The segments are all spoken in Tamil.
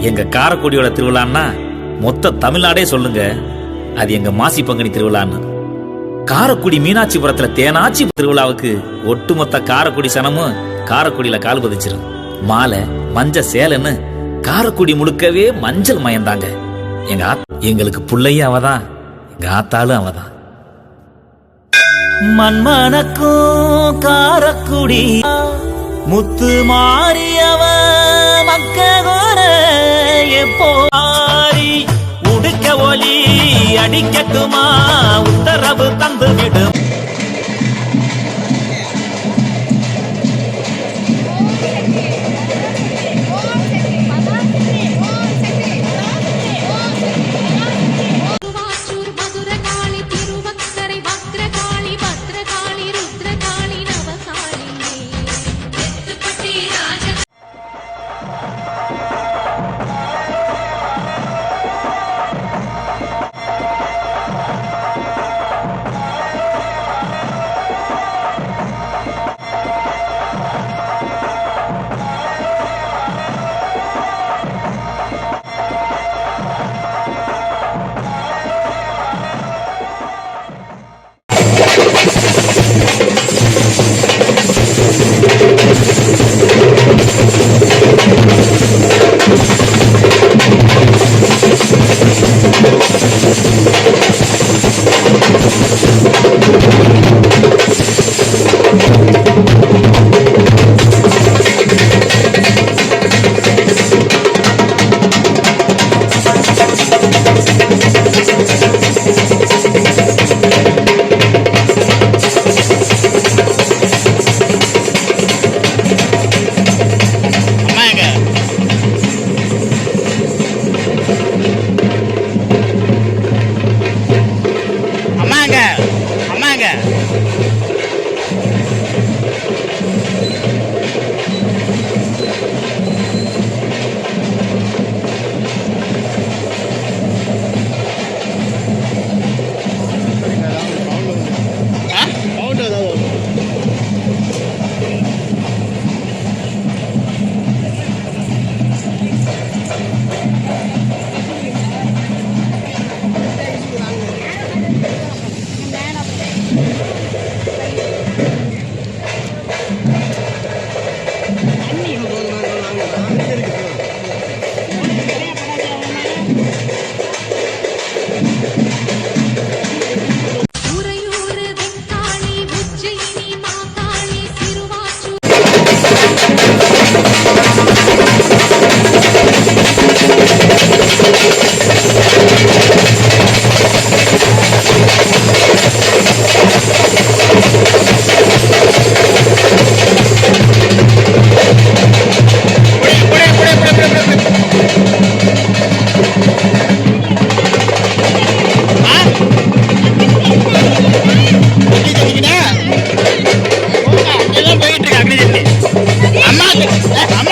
எங்க காரக்குடியோட திருவிழான்னா மொத்த தமிழ்நாடே சொல்லுங்க. அது எங்க மாசி பங்குனி திருவிழான்னு. காரக்குடி மீனாட்சிபுரத்துல தேனாச்சி திருவிழாவுக்கு ஒட்டுமொத்த காரக்குடி சனமும் காரக்குடியில கால் பதிச்சிரும். மாலை மஞ்ச சேலைன்னு காரக்குடி முழுக்கவே மஞ்சள் மயந்தாங்க. எங்க ஆத்- எங்களுக்கு புள்ளையும் அவதான். எங்க ஆத்தாலும் அவதான். மண்மனக்கும் காரக்குடி முத்து மாறிய அடிக்கட்டுமா I'm not. I'm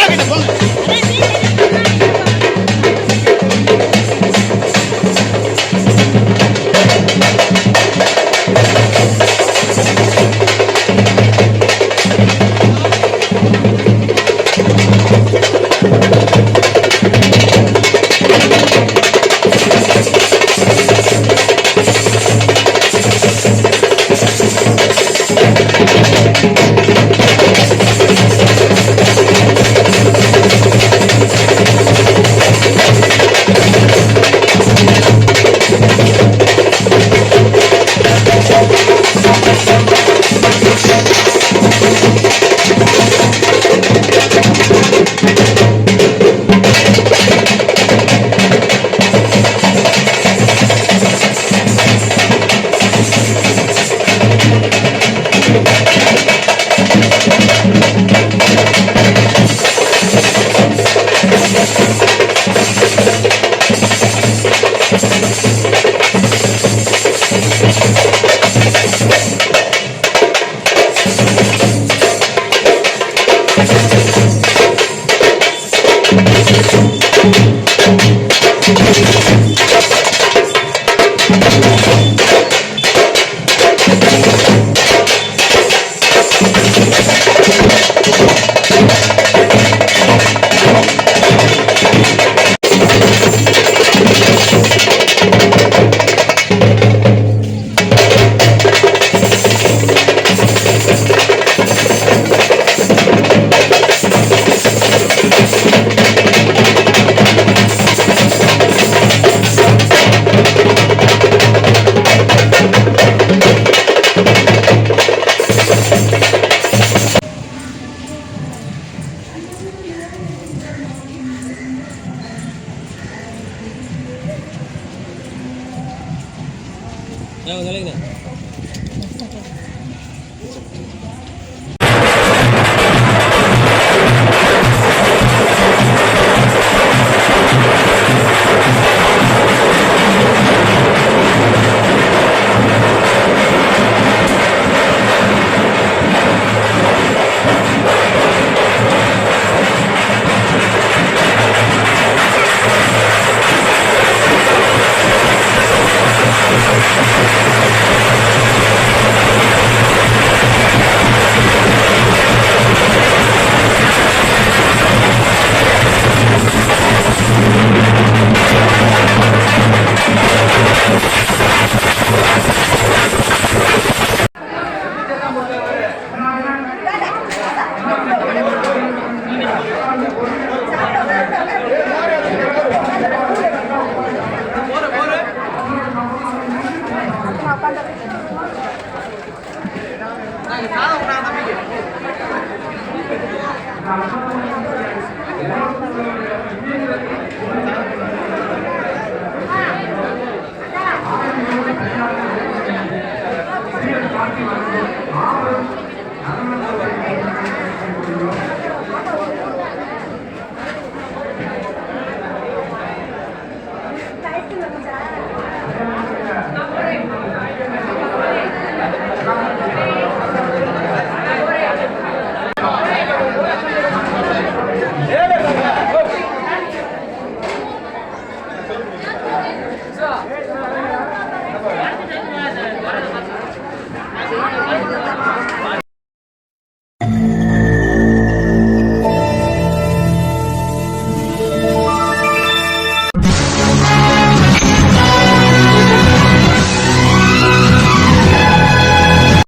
நலமன்ற